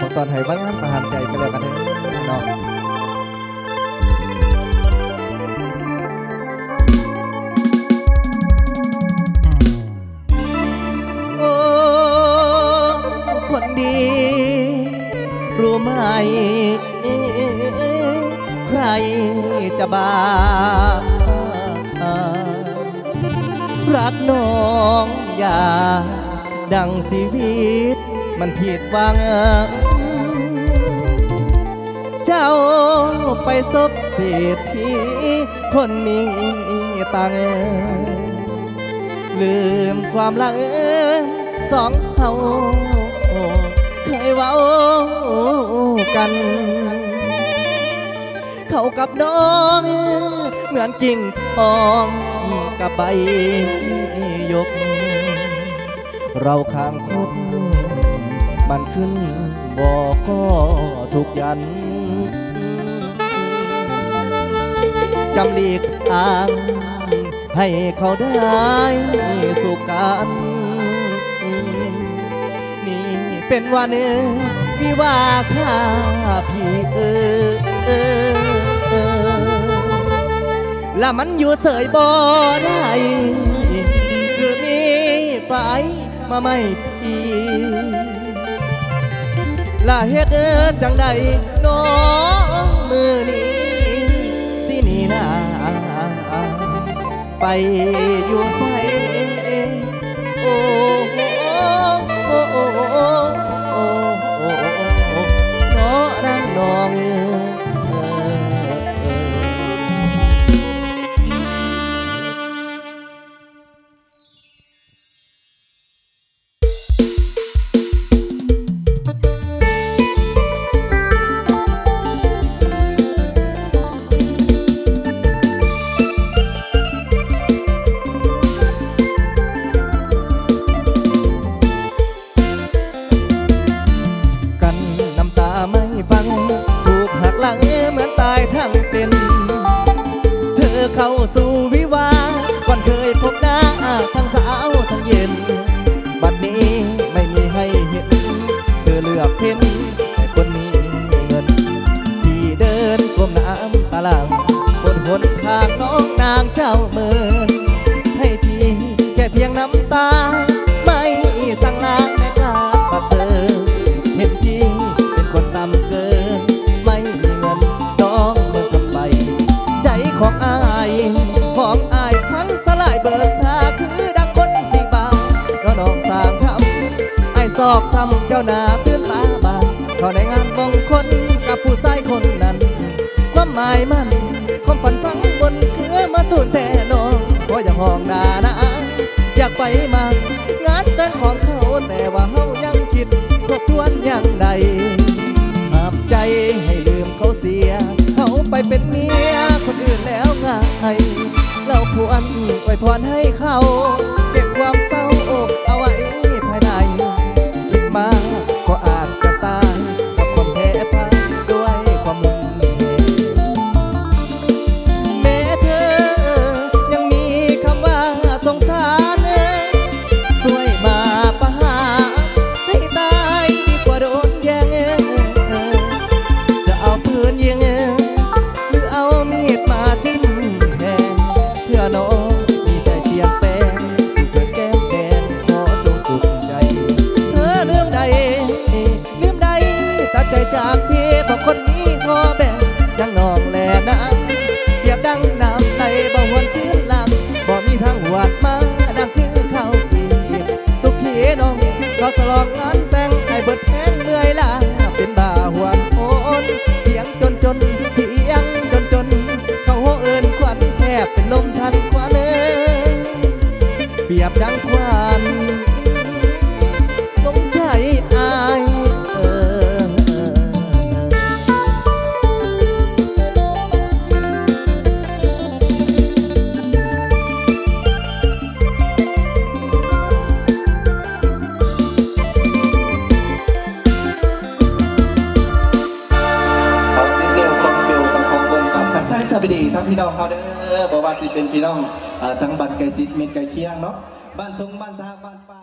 ขอตอนให้บ้านงานประหารใจกันแล้วกันเด้อพี่น้องโอ้คนดี รู้ไหม ใครจะบ้ารักน้องอย่าดังชีวิตมันผิดหวัง เจ้าไปซบเศรษฐีคนมีตังค์ลืมความหลังสองเฮาเคยเว้ากัน เขากับน้องเหมือนกิ่งทองกับใบหยก เราข้างคบมันขึ้นบอกก็ทุกยัน จำหลีกทางให้เขาได้สุขกันนี่เป็นวันวิว่าข้าพี่เออและมันอยู่เสยบ่ได้คือมีไฟมาไม่พี่ลาเฮ็ดจังใดน้องมือนี้ ไปอยู่สางเจ้าเมินให้พี่แค่เพียงน้ำตา ไม่สั่งลาแม่กาปฏิเสธเห็นพี่เป็นคนต่ำเกิน ไม่มีเงินน้องเมื่อทำไป ใจของอายของอายทั้งสลายเบิกทาคือดังคนสิบาก็น้องสางทำไอ้ซอกซ้ำเจ้าหน้าตื่นตาบานเขาในงานมงคลกับผู้ช มางานแต่งของเขาแต่ว่าเฮายังคิดทบทวนอย่างใดห้ามใจให้ลืมเขาเสียเขาไปเป็นเมียคนอื่นแล้วไงเราควรไว้พรให้ ใจจากพี่เพราะคนนี้พอแบ่งยังนองแลน้ำเปียบดังน้ำไหลบ่หวนคืนหลังบ่มีทางหวดมาดังคือเขากีบสุขีน้องเขาสลองงานแต่งให้เบิดแห้งเมื่อยล้าเป็นบ่าหวนโอนเสียงจนจนเสียงจนจน เขาโหเอินควันแทบเป็นลมทันควันเอ้ยเปียบดังควัน ไปดีทั้งพี่น้องเขาเด้อบอกว่าสิเป็นพี่น้องทั้งบ้านไกลซิดมิตไกลเคียงเนาะบ้านทงบ้านทาบ้านป่า